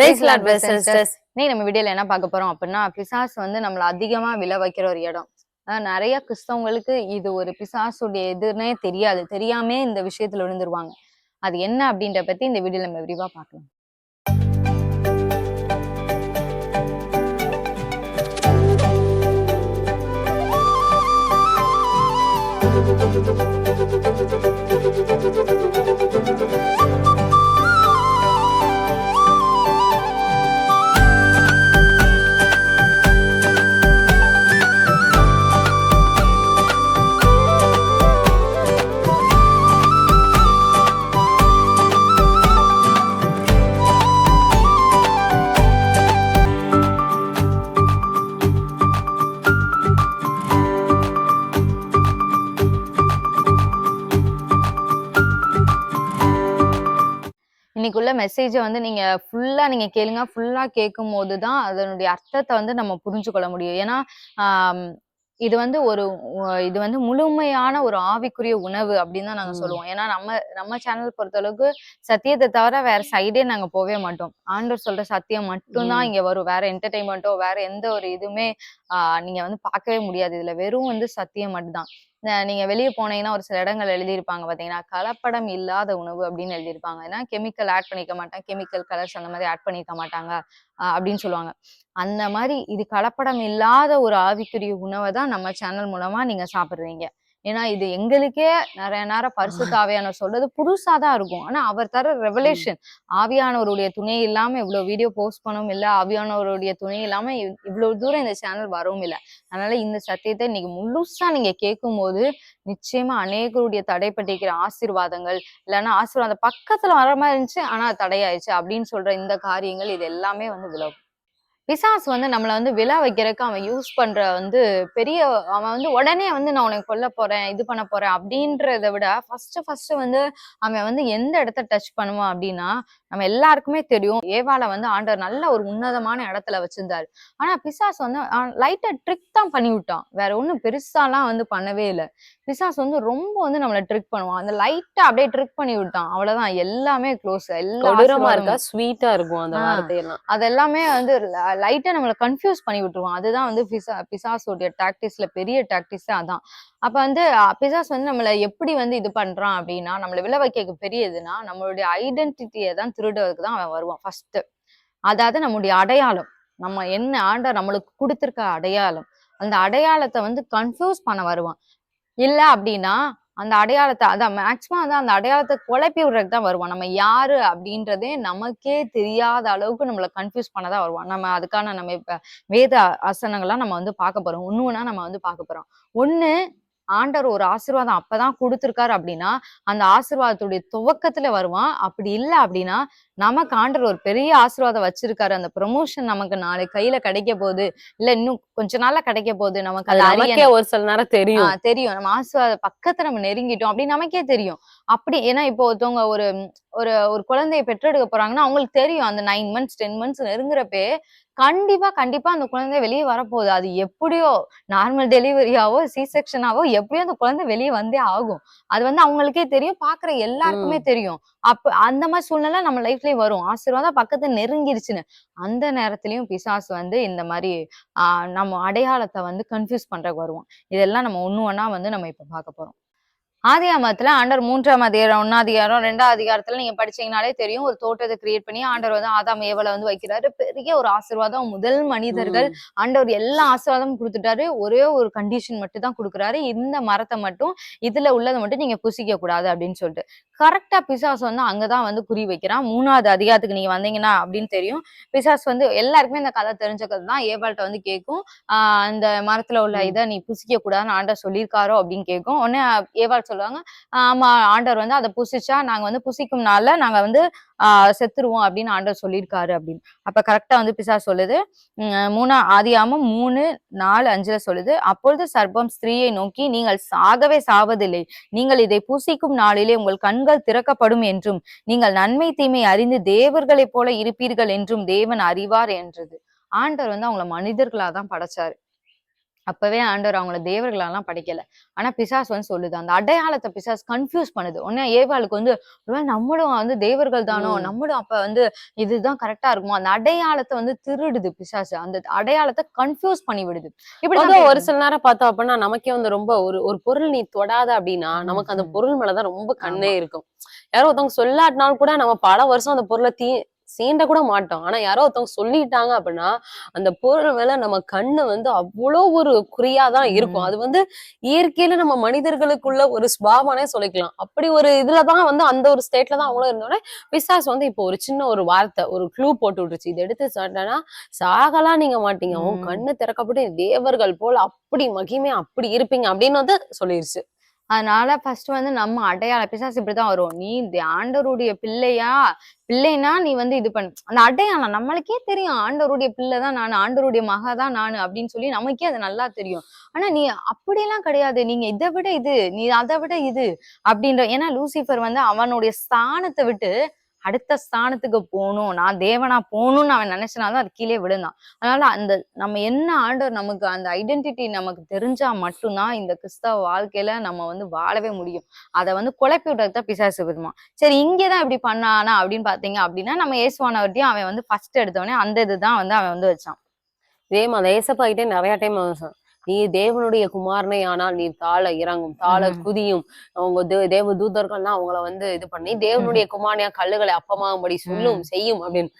இன்னைக்கு நம்ம வீடியோல என்ன பார்க்க போறோம் அப்படின்னா பிசாசு வந்து நம்மள அதிகமா விழ வைக்கிற ஒரு இடம். நிறைய கிறிஸ்தவங்களுக்கு இது ஒரு பிசாசுடைய எதுன்னே தெரியாது. தெரியாம இந்த விஷயத்துல விழுந்துருவாங்க. அது என்ன அப்படின்ற பத்தி இந்த வீடியோல நம்ம விரிவா பார்க்கலாம். இன்னைக்குள்ள மெசேஜை வந்து நீங்க ஃபுல்லா நீங்க கேளுங்க. ஃபுல்லா கேட்கும் போதுதான் அதனுடைய அர்த்தத்தை வந்து நம்ம புரிஞ்சு கொள்ள முடியும். ஏன்னா இது வந்து ஒரு இது வந்து முழுமையான ஒரு ஆவிக்குரிய உணவு அப்படின்னு தான் நாங்க. சொல்லுவோம். ஏன்னா நம்ம நம்ம சேனல் பொறுத்த அளவுக்கு சத்தியத்தை தவிர வேற சைடே நாங்க போவே மாட்டோம். ஆண்டவர் சொல்ற சத்தியம் மட்டும்தான். இங்க வரும். வேற என்டர்டைன்மெண்ட்டோ வேற எந்த ஒரு இதுவுமே ஆஹ் நீங்க வந்து பார்க்கவே முடியாது. இதுல வெறும் வந்து சத்தியம் மட்டும்தான். நீங்க வெளியே போனீங்கன்னா ஒரு சில இடங்கள் எழுதியிருப்பாங்க பாத்தீங்கன்னா கலப்படம் இல்லாத உணவு அப்படின்னு எழுதியிருப்பாங்க. ஏன்னா கெமிக்கல் ஆட் பண்ணிக்க மாட்டாங்க கெமிக்கல் கலர்ஸ் அந்த மாதிரி ஆட் பண்ணிக்க மாட்டாங்க அப்படின்னு சொல்லுவாங்க. அந்த மாதிரி இது கலப்படம் இல்லாத ஒரு ஆவிக்குரிய உணவை தான் நம்ம சேனல் மூலமா நீங்க சாப்பிடுறீங்க. ஏன்னா இது எங்களுக்கே நிறைய நேரம் பரிசு தாவையான சொல்றது புதுசா தான் இருக்கும். ஆனா அவர் தர ரெவலேஷன் ஆவியானவருடைய துணை இல்லாம இவ்வளவு வீடியோ போஸ்ட் பண்ணவும் இல்லை. ஆவியானவருடைய துணை இல்லாம இவ்- இவ்வளவு தூரம் இந்த சேனல் வரவும் இல்லை. அதனால இந்த சத்தியத்தை இன்னைக்கு முழுசா நீங்க கேட்கும் போது நிச்சயமா அநேகருடைய தடைப்பட்டிருக்கிற ஆசீர்வாதங்கள் இல்லைன்னா ஆசீர்வாதம் பக்கத்துல வர மாதிரி இருந்துச்சு ஆனா தடையாயிடுச்சு அப்படின்னு சொல்ற இந்த காரியங்கள் இது எல்லாமே வந்து விலகும். பிசாசு வந்து நம்மளை வந்து விழா வைக்கிறதுக்கு அவன் யூஸ் பண்ற வந்து பெரிய அவன் வந்து உடனே வந்து நான் உனக்கு கொல்ல போறேன் இது பண்ண போறேன் அப்படின்றத விட ஃபர்ஸ்ட் ஃபர்ஸ்ட் வந்து அவன் வந்து எந்த இடத்த டச் பண்ணுவான் அப்படின்னா நம்ம எல்லாருக்குமே தெரியும். ஏவாளை வந்து ஆண்டவர் நல்ல ஒரு உன்னதமான இடத்துல வச்சிருந்தாரு. ஆனா பிசாசு வந்து லைட்டா ட்ரிக் தான் பண்ணி விட்டான். வேற ஒண்ணும் பெருசாலாம் வந்து பண்ணவே இல்லை. பிசாசு வந்து ரொம்ப வந்து நம்மள ட்ரிக் பண்ணுவான். அந்த லைட்டா அப்படியே ட்ரிக் பண்ணி விட்டான். அவ்வளவுதான். எல்லாமே க்ளோஸ் எல்லா கொடூரமா ஆசீர்வாதமும். இருக்கா ஸ்வீட்டா இருக்கும் அந்த ஆ. வார்த்தையெல்லாம். அது எல்லாமே வந்து லைட்டாக நம்மளை கன்ஃபியூஸ் பண்ணி விட்டுருவான். அதுதான் வந்து பிசா பிசாஸோடைய டாக்டிஸில் பெரிய டாக்டிஸே அதான். அப்போ வந்து பிசாஸ் வந்து நம்மளை எப்படி வந்து இது பண்ணுறான் அப்படின்னா நம்மளை விளை வைக்க பெரியதுன்னா நம்மளுடைய ஐடென்டிட்டியை தான் திருடுறதுக்கு தான் அவன் வருவான் ஃபஸ்ட்டு அதாவது நம்முடைய அடையாளம். நம்ம என்ன ஆண்ட நம்மளுக்கு கொடுத்துருக்க அடையாளம். அந்த அடையாளத்தை வந்து கன்ஃபியூஸ் பண்ண வருவான். இல்லை அப்படின்னா அந்த அடையாளத்தை அதான் மேக்சிமம் வந்து அந்த அடையாளத்தை குழப்பி விடுறதுக்கு தான் வருவான். நம்ம யாரு அப்படின்றதே நமக்கே தெரியாத அளவுக்கு நம்மளை கன்ஃபியூஸ் பண்ணதான் வருவான். நம்ம அதுக்கான நம்ம இப்ப வேத ஆசனங்கள்லாம் நம்ம வந்து பார்க்க போறோம். ஒண்ணு ஒண்ணா நம்ம வந்து பார்க்க போறோம். ஒண்ணு ஆண்டவர் ஒரு ஆசீர்வாதம் அப்பதான் கொடுத்திருக்காரு அப்படின்னா அந்த ஆசீர்வாதத்துடைய துவக்கத்துல வருவான். அப்படி இல்ல அப்படின்னா நமக்கு ஆண்டவர் ஒரு பெரிய ஆசீர்வாதம் வச்சிருக்காரு. அந்த ப்ரொமோஷன் நமக்கு நாளைக்கு கையில கிடைக்க போகுது. இல்ல இன்னும் கொஞ்ச நாள்ல கிடைக்க போகுது. நமக்கு அது ஒரு சில நேரம் தெரியும். தெரியும். நம்ம ஆசீர்வாத பக்கத்துல நம்ம நெருங்கிட்டோம் அப்படி நமக்கே தெரியும். அப்படி ஏன்னா இப்போ ஒருத்தவங்க ஒரு ஒரு ஒரு குழந்தையை பெற்றெடுக்க போறாங்கன்னா அவங்களுக்கு தெரியும். அந்த நைன் மந்த்ஸ் டென் மந்த்ஸ் நெருங்குறப்பே கண்டிப்பா கண்டிப்பா அந்த குழந்தை வெளியே வரப்போகுது. அது எப்படியோ நார்மல் டெலிவரியாவோ சி செக்ஷனாவோ எப்படியோ அந்த குழந்தை வெளியே வந்தே ஆகும். அது வந்து அவங்களுக்கே தெரியும் பாக்குற எல்லாருக்குமே தெரியும். அப்ப அந்த மாதிரி சூழ்நிலை நம்ம லைஃப்லயும் வரும். ஆசீர்வாதம் பக்கத்துல நெருங்கிருச்சுன்னு. அந்த நேரத்துலயும் பிசாசு வந்து இந்த மாதிரி ஆஹ் நம்ம அடையாளத்தை வந்து கன்ஃபியூஸ் பண்றதுக்கு வருவோம் இதெல்லாம் நம்ம ஒண்ணு ஒண்ணா வந்து நம்ம இப்ப பார்க்க போறோம். ஆதியாமத்துல ஆண்டவர் மூன்றாம் அதிகாரம் ஒன்னாம் அதிகாரம் ரெண்டாம் அதிகாரத்துல நீங்க படிச்சீங்கனாலே தெரியும். ஒரு தோட்டத்தை கிரியேட் பண்ணி ஆண்டவர் வந்து ஆதாம் ஏவலை வந்து வைக்கிறாரு. பெரிய ஒரு ஆசீர்வாதம். முதல் மனிதர்கள். ஆண்டவர் எல்லா ஆசீர்வாதமும் கொடுத்துட்டாரு. ஒரே ஒரு கண்டிஷன் மட்டும் தான் கொடுக்குறாரு. இந்த மரத்தை மட்டும் இதுல உள்ளதை மட்டும் நீங்க புசிக்க கூடாது அப்படின்னு சொல்லிட்டு. கரெக்டா பிசாஸ் வந்து அங்கதான் வந்து குறி வைக்கிறான். மூணாவது அதிகாரத்துக்கு நீங்க வந்தீங்கன்னா அப்படின்னு தெரியும். பிசாஸ் வந்து எல்லாருக்குமே இந்த கதை தெரிஞ்ச கதை தான் ஏவாள்கிட்ட வந்து கேட்கும். ஆஹ் அந்த மரத்துல உள்ள. இதை நீ புசிக்க கூடாதுன்னு ஆண்டவர் சொல்லியிருக்காரோ அப்படின்னு கேட்கும். உடனே ஏவாள் சொல்லுவாங்க "ஆஹ் ஆமா ஆண்டவர் வந்து அதை புசிச்சா நாங்க வந்து புசிக்கும் நாள்ல நாங்க வந்து ஆஹ் செத்துருவோம் அப்படின்னு ஆண்டவர் சொல்லியிருக்காரு அப்படின்னு. அப்ப கரெக்டா வந்து பிசாஸ் சொல்லுது மூணா ஆதியாமம் மூணு நாலு அஞ்சுல சொல்லுது அப்பொழுது சர்ப்பம் ஸ்திரீயை நோக்கி நீங்கள் சாகவே சாவதில்லை. நீங்கள் இதை பூசிக்கும் நாளிலே உங்கள் கண்கள் திறக்கப்படும் என்றும் நீங்கள் நன்மை தீமை அறிந்து தேவர்களைப் போல இருப்பீர்கள் என்றும் தேவன் அறிவார் என்றது. ஆண்டவர் வந்து அவங்கள மனிதர்களா தான் படைச்சாரு. அப்பவே ஆண்டவர் அவங்கள தேவர்களெல்லாம் படைக்கல. ஆனா பிசாஸ் வந்து சொல்லுது அந்த அடையாளத்தை பிசாஸ் கன்ஃபியூஸ் பண்ணுது. உடனே ஏவாளுக்கு வந்து ஒருவேளை நம்மளும் வந்து தேவர்கள் தானோ. நம்மளும் அப்ப வந்து இதுதான் கரெக்டா இருக்குமோ? அந்த அடையாளத்தை வந்து திருடுது பிசாசு. அந்த அடையாளத்தை கன்ஃபியூஸ் பண்ணி விடுது. இப்படி ஒரு சில நேரம் பார்த்தோம் அப்படின்னா நமக்கே வந்து ரொம்ப ஒரு ஒரு பொருள் நீ தொடாத அப்படின்னா நமக்கு அந்த. பொருள் மேலதான் ரொம்ப கண்ணே இருக்கும். யாரோ ஒருத்தவங்க சொல்லாட்டினாலும் கூட நம்ம பல வருஷம் அந்த பொருளை தீ சீண்ட கூட மாட்டோம். ஆனா யாரோ ஒருத்தவங்க சொல்லிட்டாங்க அப்படின்னா அந்த பொருள் மேல நம்ம கண்ணு வந்து அவ்வளோ ஒரு குறியாதான் இருக்கும். அது வந்து இயற்கையில நம்ம மனிதர்களுக்குள்ள ஒரு ஸ்பாவனே சொல்லிக்கலாம். அப்படி ஒரு இதுலதான் வந்து அந்த ஒரு ஸ்டேட்ல தான் அவங்களும் இருந்தோடனே பிசாஸ் வந்து இப்போ ஒரு சின்ன ஒரு வார்த்தை ஒரு க்ளூ போட்டு விட்டுருச்சு. இதை எடுத்து சாப்பிட்டேன்னா சாகலாம் நீங்க மாட்டீங்க. உன். கண்ணு திறக்கப்பட்டு தேவர்கள் போல அப்படி மகிமை அப்படி இருப்பீங்க அப்படின்னு வந்து சொல்லிருச்சு. அதனால ஃபர்ஸ்ட் வந்து நம்ம அடையாளம் பிசாசு இப்படிதான் வரும். நீ இந்த ஆண்டவருடைய பிள்ளையா? பிள்ளைனா நீ வந்து இது பண்ணு. அந்த அடையாளம் நம்மளுக்கே தெரியும். ஆண்டவருடைய பிள்ளை தான் நான் ஆண்டவருடைய மகா தான் நான் அப்படின்னு சொல்லி நமக்கே அது நல்லா தெரியும். ஆனா நீ அப்படியெல்லாம் கிடையாது. நீங்க இதை விட இது நீ அதை விட இது அப்படின்ற ஏன்னா லூசிஃபர் வந்து அவனுடைய ஸ்தானத்தை விட்டு அடுத்த ஸ்தானத்துக்கு போகணும். நான் தேவனா போகணும்னு அவன் நினைச்சனாலும் அது கீழே விழுந்தான். அதனால அந்த நம்ம என்ன ஆண்டவர் நமக்கு அந்த ஐடென்டிட்டி நமக்கு தெரிஞ்சா மட்டும்தான் இந்த கிறிஸ்தவ வாழ்க்கையில நம்ம வந்து வாழவே முடியும். அதை வந்து குழப்பி விடுறதுதான் பிசாசு விதமா. சரி இங்கேதான் இப்படி பண்ணானா அப்படின்னு பாத்தீங்க அப்படின்னா நம்ம ஏசுவானவர்ட்டையும் அவன் வந்து ஃபர்ஸ்ட் எடுத்தவனே அந்த இதுதான் வந்து அவன் வந்து வச்சான். இதே மாதிரி ஏசப்பா கிட்டே நிறைய டைம் நீ தேவனுடைய குமாரனை ஆனால் நீ தாழ இறங்கும் தாழ. குதியும். அவங்க தேவ தூதர்கள்லாம் அவங்கள வந்து இது பண்ணி தேவனுடைய குமாரனையா கல்லுகளை அப்பமாகும்படி சொல்லும் செய்யும் அப்படின்னு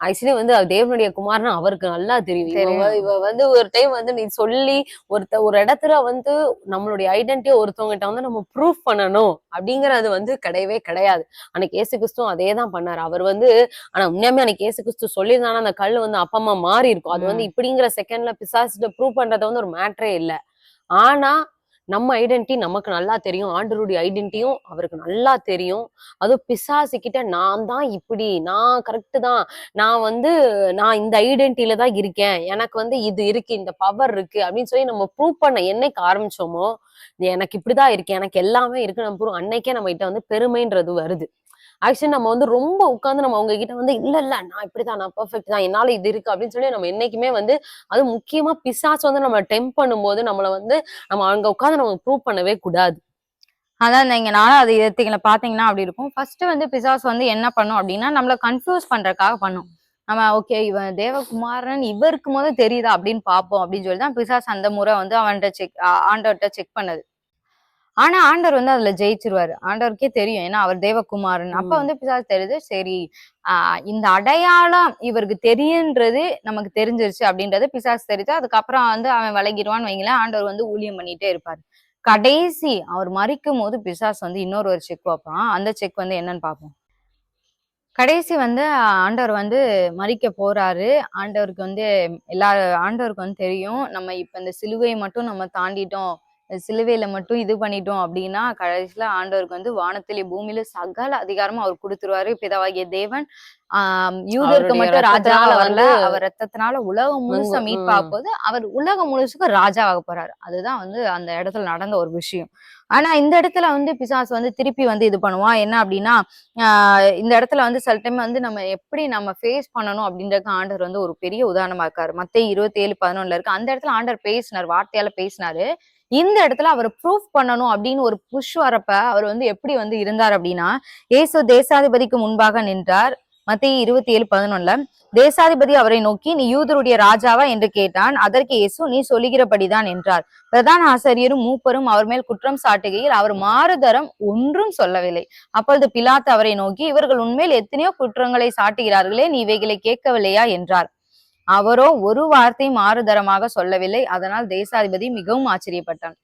ஆக்சுவலி வந்து தேவனுடைய குமாரன் அவருக்கு நல்லா தெரியும். இவ வந்து ஒரு டைம் வந்து நீ சொல்லி ஒருத்த ஒரு இடத்துல வந்து நம்மளுடைய ஐடென்டிட்டியை ஒருத்தவங்ககிட்ட வந்து நம்ம ப்ரூஃப் பண்ணணும் அப்படிங்கறது வந்து கிடையவே கிடையாது. அன்னைக்கு ஏசு கிறிஸ்துவும் அதே தான் பண்ணாரு. அவர் வந்து ஆனா உண்மையாமே அன்னைக்கு ஏசு கிறிஸ்து சொல்லியிருந்தானா அந்த கல் வந்து அப்பமா மாறி இருக்கும் அது வந்து இப்படிங்கிற செகண்ட்ல பிசாசிட்ட ப்ரூவ் பண்றது வந்து ஒரு மேட்டரே இல்ல. ஆனா நம்ம ஐடென்டிட்டி நமக்கு நல்லா தெரியும். ஆண்டருடைய ஐடென்டிட்டியும் அவருக்கு நல்லா தெரியும். அதுவும் பிசாசு கிட்ட நான் தான் இப்படி நான் கரெக்டு தான். நான் வந்து நான் இந்த ஐடென்டிட்டியில தான் இருக்கேன். எனக்கு வந்து இது இருக்கு இந்த பவர் இருக்கு. அப்படின்னு சொல்லி நம்ம ப்ரூவ் பண்ண என்னைக்கு ஆரம்பிச்சோமோ எனக்கு இப்படிதான் இருக்கு. எனக்கு எல்லாமே இருக்கு. நம்ம அன்னைக்கே நம்ம கிட்ட வந்து பெருமைன்றது வருது. ஆக்சுவலி நம்ம வந்து ரொம்ப உட்காந்து நம்ம அவங்க கிட்ட வந்து இல்ல இல்ல நான் இப்படிதான் நான் பெர்ஃபெக்ட் தான் என்னால இது இருக்கு அப்படின்னு சொல்லி நம்ம என்னைக்குமே வந்து அது முக்கியமா பிசாஸ் வந்து நம்ம டெம்ப் பண்ணும்போது நம்மள வந்து நம்ம அங்க உட்காந்து நம்ம ப்ரூவ் பண்ணவே கூடாது. அதான் நீங்க நானும் அது எடுத்தீங்களா பாத்தீங்கன்னா அப்படி இருக்கும். ஃபர்ஸ்ட் வந்து பிசாஸ் வந்து என்ன பண்ணும் அப்படின்னா நம்மள கன்ஃபியூஸ் பண்றதுக்காக பண்ணும். நம்ம ஓகே இவன் தேவகுமாரன் இவருக்கு போது தெரியுதா? அப்படின்னு பார்ப்போம் அப்படின்னு சொல்லி தான் பிசாஸ் அந்த முறை வந்து அவன்கிட்ட செக் ஆண்டவர்கிட்ட செக் பண்ணது. ஆனா ஆண்டவர் வந்து அதுல ஜெயிச்சிருவாரு. ஆண்டவருக்கே தெரியும். ஏன்னா அவர் தேவகுமாரன். அப்ப. வந்து பிசாஸ் தெரியுது சரி ஆஹ் இந்த அடையாளம் இவருக்கு தெரியுன்றது நமக்கு தெரிஞ்சிருச்சு அப்படின்றது பிசாஸ் தெரியுது. அதுக்கப்புறம் வந்து அவன் விலகிடுவான்னு வைங்களேன் ஆண்டவர் வந்து ஊழியம் பண்ணிட்டே இருப்பாரு. கடைசி அவர் மறிக்கும் போது பிசாஸ் வந்து இன்னொரு ஒரு செக் வைப்பான். அந்த செக் வந்து என்னன்னு பார்ப்போம். கடைசி வந்து ஆண்டவர் வந்து மறிக்க போறாரு. ஆண்டவருக்கு வந்து எல்லா ஆண்டவருக்கு வந்து தெரியும். நம்ம இப்ப இந்த சிலுவையை மட்டும் நம்ம தாண்டிட்டோம். சிலுவையில மட்டும் இது பண்ணிட்டோம் அப்படின்னா கடைசியில ஆண்டவருக்கு வந்து வானத்திலே பூமியில சகல அதிகாரமும் அவர் கொடுத்துருவாரு. பிதாவாகிய தேவன் ஆஹ் யூதருக்கு மட்டும் ராஜாவா ரத்தத்தினால வரல அவர் ரத்தத்தினால உலகம் முழுசா ம், மீட்பாக ம். போது அவர் உலகம் முழுசுக்கும் ராஜாவாக போறாரு. அதுதான் வந்து அந்த இடத்துல நடந்த ஒரு விஷயம். ஆனா இந்த இடத்துல வந்து பிசாசு வந்து திருப்பி வந்து இது பண்ணுவான். என்ன அப்படின்னா ஆஹ் இந்த இடத்துல வந்து சில டைம் வந்து நம்ம எப்படி நம்ம ஃபேஸ் பண்ணணும் அப்படின்றதுக்கு ஆண்டவர் வந்து ஒரு பெரிய உதாரணமா இருக்காரு. மத்த இருபத்தி ஏழு பதினொன்னுல இருக்கு. அந்த இடத்துல ஆண்டவர் பேசினார் வார்த்தையால பேசினாரு. இந்த இடத்துல அவர் ப்ரூஃப் பண்ணணும் அப்படின்னு ஒரு புஷ் வரப்ப அவர் வந்து எப்படி வந்து இருந்தார் அப்படின்னா ஏசு தேசாதிபதிக்கு முன்பாக நின்றார். மத்திய இருபத்தி ஏழு பதினொன்னுல தேசாதிபதி அவரை நோக்கி நீ யூதருடைய ராஜாவா? என்று கேட்டான். அதற்கு இயேசு நீ சொல்லுகிறபடிதான் என்றார். பிரதான ஆசிரியரும் மூப்பரும் அவர் மேல் குற்றம் சாட்டுகையில் அவர் மாறுதரம் ஒன்றும் சொல்லவில்லை. அப்பொழுது பிலாத் அவரை நோக்கி இவர்கள் உண்மையில் எத்தனையோ குற்றங்களை சாட்டுகிறார்களே நீ இவைகளை கேட்கவில்லையா? என்றார். அவரோ ஒரு வார்த்தை மாறுதரமாக சொல்லவில்லை. அதனால் தேசாதிபதி மிகவும் ஆச்சரியப்பட்டான்.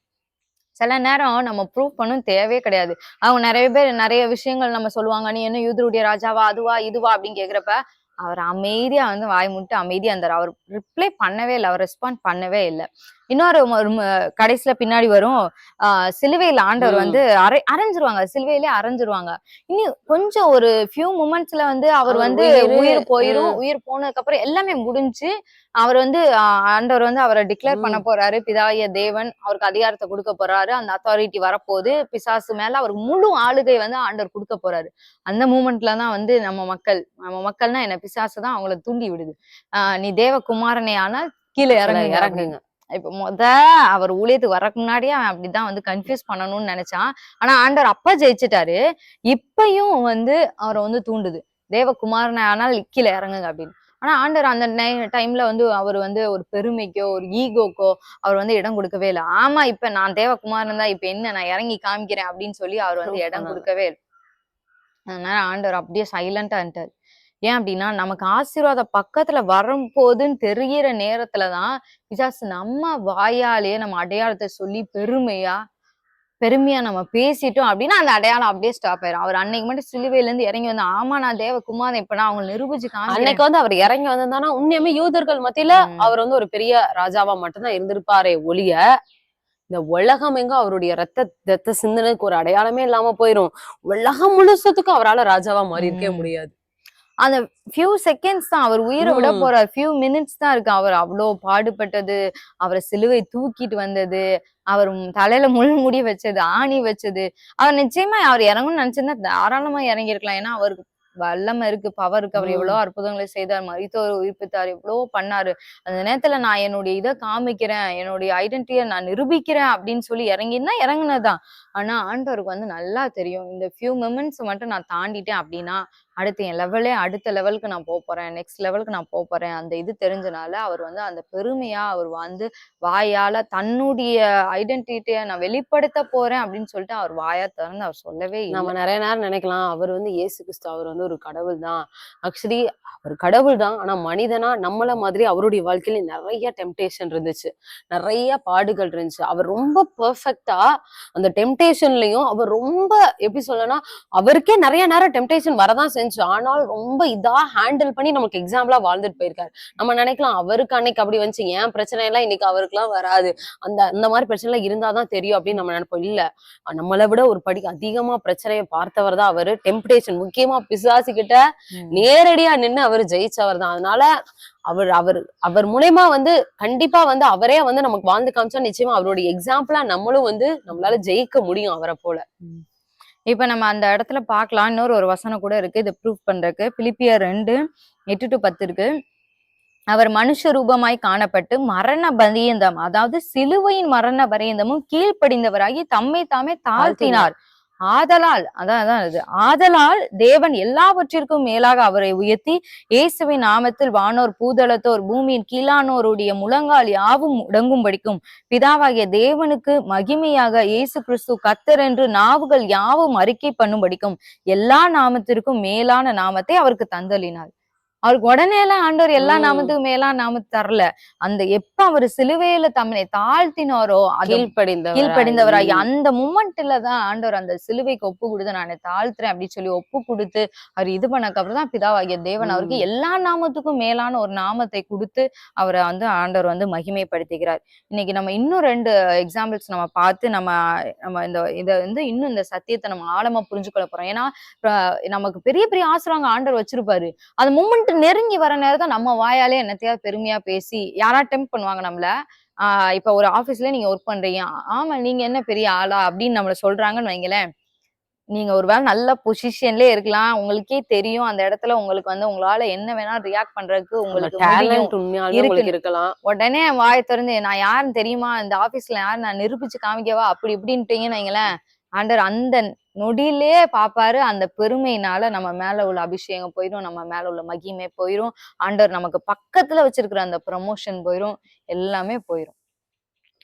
சில நேரம் நம்ம ப்ரூவ் பண்ணும் தேவையே கிடையாது. அவங்க நிறைய பேர் நிறைய விஷயங்கள் நம்ம சொல்லுவாங்க. நீ என்ன யூதருடைய ராஜாவா? அதுவா? இதுவா? அப்படின்னு கேக்குறப்ப அவர் அமைதியா வந்து வாய் முட்டு அமைதியா இருந்தார். அவர் ரிப்ளை பண்ணவே இல்லை. அவர் ரெஸ்பாண்ட் பண்ணவே இல்லை. இன்னொரு கடைசியில பின்னாடி வரும் ஆஹ் சிலுவையில ஆண்டவர். வந்து அரை அரைஞ்சிருவாங்க. சிலுவையிலே அரைஞ்சிருவாங்க. இன்னும் கொஞ்சம் ஒரு ஃபியூ மூமெண்ட்ஸ்ல வந்து அவர் வந்து உயிரு, போயிரும். உயிர் போனதுக்கு அப்புறம் எல்லாமே முடிஞ்சு அவர் வந்து ஆண்டவர் வந்து அவரை டிக்ளேர் பண்ண. போறாரு. பிதாய தேவன் அவருக்கு அதிகாரத்தை கொடுக்க போறாரு. அந்த அத்தாரிட்டி வரப்போகுது. பிசாசு மேல அவர் முழு ஆளுகை வந்து ஆண்டவர் கொடுக்க போறாரு. அந்த மூமெண்ட்ல தான் வந்து நம்ம மக்கள் நம்ம மக்கள்னா என்ன? பிசாசு தான் அவங்கள தூண்டி விடுது. ஆஹ் நீ தேவ குமாரனே ஆனால் கீழே இறங்குங்க இறங்குங்க. இப்ப மொத அவர் ஊழியத்துக்கு வரக்கு முன்னாடியே அவன் அப்படிதான் வந்து கன்ஃபியூஸ் பண்ணணும்னு நினைச்சான். ஆனா ஆண்டவர் அப்பா ஜெயிச்சிட்டாரு. இப்பயும் வந்து அவரை வந்து தூண்டுது. தேவகுமாரனை ஆனால் கீழே இறங்குங்க அப்படின்னு. ஆனா ஆண்டவர் அந்த டைம்ல வந்து அவர் வந்து ஒரு பெருமைக்கோ ஒரு ஈகோக்கோ அவர் வந்து இடம் கொடுக்கவே இல்லை. ஆமா இப்ப நான் தேவகுமாரன் தான் இப்ப என்ன நான் இறங்கி காமிக்கிறேன் அப்படின்னு சொல்லி அவர் வந்து இடம். கொடுக்கவே இல்லை. அதனால ஆண்டவர் அப்படியே சைலண்டா இருந்துட்டார். ஏன் அப்படின்னா நமக்கு ஆசீர்வாதம் பக்கத்துல வரும்போதுன்னு தெரியிற நேரத்துலதான் பிசாசு நம்ம வாயாலேயே நம்ம அடையாளத்தை சொல்லி பெருமையா பெருமையா நம்ம பேசிட்டோம் அப்படின்னா அந்த அடையாளம் அப்படியே ஸ்டாப் ஆயிரும் அவர் அன்னைக்கு மட்டும் சிலுவையில இருந்து இறங்கி வந்து ஆமா நான் தேவகுமாரன் இப்ப நான் அவங்க நிரூபிச்சு அன்னைக்கு வந்து அவர் இறங்கி வந்திருந்தானா உண்மையுமே யூதர்கள் மத்தியில. அவர் வந்து ஒரு பெரிய ராஜாவா மட்டும்தான் இருந்திருப்பாரே ஒழிய இந்த உலகம் எங்க அவருடைய ரத்த ரத்த சிந்தனைக்கு ஒரு அடையாளமே இல்லாம போயிரும் உலகம் முழுசத்துக்கும் அவரால ராஜாவா மாறி இருக்கவே. முடியாது அந்த ஃபியூ செகண்ட்ஸ் தான் அவர் உயிரை விட. போறார். ஃபியூ மினிட்ஸ் தான் இருக்கு. அவர் அவ்வளோ பாடுபட்டது. அவரை சிலுவை தூக்கிட்டு வந்தது. அவர் தலையில முள் முடி வச்சது ஆணி வச்சது. அவர் நிச்சயமா அவர் இறங்கணும்னு நினைச்சிருந்தா தாராளமா இறங்கி இருக்கலாம் ஏன்னா அவருக்கு வல்லமை இருக்கு பவர் இருக்கு. அவர். எவ்வளவு அற்புதங்களை செய்தார். மரித்தோர் உயிர்ப்பித்தார். எவ்வளவோ பண்ணாரு. அந்த நேரத்துல நான் என்னுடைய இதை காமிக்கிறேன். என்னுடைய ஐடென்டிட்டியை நான் நிரூபிக்கிறேன் அப்படின்னு சொல்லி இறங்கினா இறங்குனதுதான். ஆனா ஆண்டவருக்கு வந்து நல்லா தெரியும். இந்த ஃபியூ மொமெண்ட்ஸ் மட்டும் நான் தாண்டிட்டேன் அப்படின்னா அடுத்து என் லெவலே அடுத்த லெவலுக்கு நான் போக போறேன் நெக்ஸ்ட் லெவலுக்கு நான் போக போறேன் அந்த இது தெரிஞ்சனால அவர் வந்து அந்த பெருமையா அவர் வந்து வாயால தன்னுடைய ஐடென்டிட்டியை நான் வெளிப்படுத்த போறேன் அப்படின்னு சொல்லிட்டு அவர் வாயா திறந்து அவர் சொல்லவே நம்ம நிறைய நேரம் நினைக்கலாம். அவர் வந்து இயேசு கிறிஸ்து அவர் வந்து ஒரு கடவுள் தான். ஆக்சுவலி அவர் கடவுள் தான். ஆனா மனிதனா நம்மள மாதிரி அவருடைய வாழ்க்கையில நிறைய டெம்டேஷன் இருந்துச்சு. நிறைய பாடுகள் இருந்துச்சு. அவர் ரொம்ப பெர்ஃபெக்டா அந்த டெம்டேஷன்லயும் அவர் ரொம்ப எப்படி சொல்லனா அவருக்கே நிறைய நேரம் டெம்டேஷன் வரதான் செஞ்சு ஆனால் ரொம்ப இதா ஹேண்டில் பண்ணி நமக்கு எக்ஸாம்பிளா வாழ்ந்துட்டு போயிருக்காரு. நம்ம நினைக்கலாம் அவருக்கு அன்னைக்கு அப்படி வந்துச்சு ஏன் பிரச்சனை எல்லாம் இன்னைக்கு அவருக்குலாம் வராது. அந்த அந்த மாதிரி பிரச்சனை எல்லாம் இருந்தாதான் தெரியும் அப்படின்னு நம்ம நினைப்போம். இல்ல நம்மளை விட ஒரு படி அதிகமா பிரச்சனையை பார்த்தவர் தான் அவரு. டெம்டேஷன் முக்கியமா பிசாசு கிட்ட நேரடியா நின்னு அவர் ஜெயிச்சவர் தான். அதனால அவர் அவர் அவர் மூலயமா வந்து கண்டிப்பா வந்து அவரே வந்து நமக்கு வாழ்ந்து காமிச்சா நிச்சயமா அவருடைய எக்ஸாம்பிளா நம்மளும் வந்து நம்மளால ஜெயிக்க முடியும் அவரை போல. இப்ப நம்ம அந்த இடத்துல பார்க்கலாம். இன்னொரு ஒரு வசனம் கூட இருக்கு. இதை ப்ரூவ் பண்றதுக்கு. பிலிப்பியர் ரெண்டு எட்டு டு பத்து இருக்கு. அவர் மனுஷ ரூபமாய் காணப்பட்டு மரண பரியந்தம் அதாவது சிலுவையின் மரண பரியந்தமும் கீழ்ப்படிந்தவராகி தம்மை தாமே தாழ்த்தினார். ஆதலால் அதான் அதான் இது. ஆதலால் தேவன் எல்லாவற்றிற்கும் மேலாக அவரை உயர்த்தி இயேசுவின் நாமத்தில் வானோர் பூதளத்தோர் பூமியின் கீழானோருடைய முழங்கால் யாவும் முடங்கும்படிக்கும் பிதாவாகிய தேவனுக்கு மகிமையாக இயேசு கிறிஸ்து கத்தர் என்று நாவுகள் யாவும் அறிக்கை பண்ணும்படிக்கும் எல்லா நாமத்திற்கும் மேலான நாமத்தை அவருக்கு தந்தளினார். அவருக்கு உடனே எல்லாம் ஆண்டவர் எல்லா. நாமத்துக்கும் மேலான நாமத்தை தரல அந்த எப்ப அவர் சிலுவையில தம்மை தாழ்த்தினாரோ அது கீழ்ப்படிந்தவர் கீழ்ப்படிந்தவராகி அந்த மூமெண்ட்ல தான் ஆண்டவர் அந்த சிலுவைக்கு ஒப்பு கொடுத்து நான் தாழ்த்துறேன் அப்படின்னு சொல்லி ஒப்பு கொடுத்து அவர் இது பண்ணக்கு அப்புறம் தான் பிதாவாகிய தேவன் அவருக்கு. எல்லா நாமத்துக்கும் மேலான ஒரு நாமத்தை கொடுத்து அவரை வந்து ஆண்டவர் வந்து மகிமைப்படுத்துகிறார் இன்னைக்கு நம்ம இன்னும் ரெண்டு எக்ஸாம்பிள்ஸ் நம்ம பார்த்து நம்ம நம்ம இந்த இதை வந்து இன்னும் இந்த சத்தியத்தை நம்ம ஆழமா புரிஞ்சுக்கொள்ள போறோம் ஏன்னா நமக்கு பெரிய பெரிய ஆசிரியங்க ஆண்டவர் வச்சிருப்பாரு அந்த மூமெண்ட் நெருங்கி வர நேரத்தை நம்ம வாயாலே என்னத்தையாவது பெருமையா பேசி யாரா டெம்ப் பண்ணுவாங்க நம்மள? ஆஹ் இப்ப ஒரு ஆபீஸ்ல நீங்க ஒர்க் பண்றீங்க. ஆமா நீங்க என்ன பெரிய ஆளா? அப்படின்னு நம்மள சொல்றாங்கன்னு வைங்களேன். நீங்க ஒருவேளை நல்ல பொசிஷன்லயே இருக்கலாம். உங்களுக்கே தெரியும் அந்த இடத்துல உங்களுக்கு வந்து உங்களால என்ன வேணா ரியாக்ட் பண்றதுக்கு. உங்களுக்கு இருக்கலாம். உடனே வாய் திறந்து நான் யாருன்னு தெரியுமா? இந்த ஆபீஸ்ல யாரு? நான் நிரூபிச்சு காமிக்கவா? அப்படி இப்படின்ட்டீங்கன்னு வைங்களேன். ஆண்டர் அந்த நொடியிலே பாப்பாரு. அந்த பெருமையினால நம்ம மேல உள்ள அபிஷேகம் போயிரும். நம்ம மேல உள்ள மகிமை போயிரும். ஆண்டவர் நமக்கு பக்கத்துல வச்சிருக்கிற அந்த ப்ரமோஷன் போயிரும். எல்லாமே போயிரும்.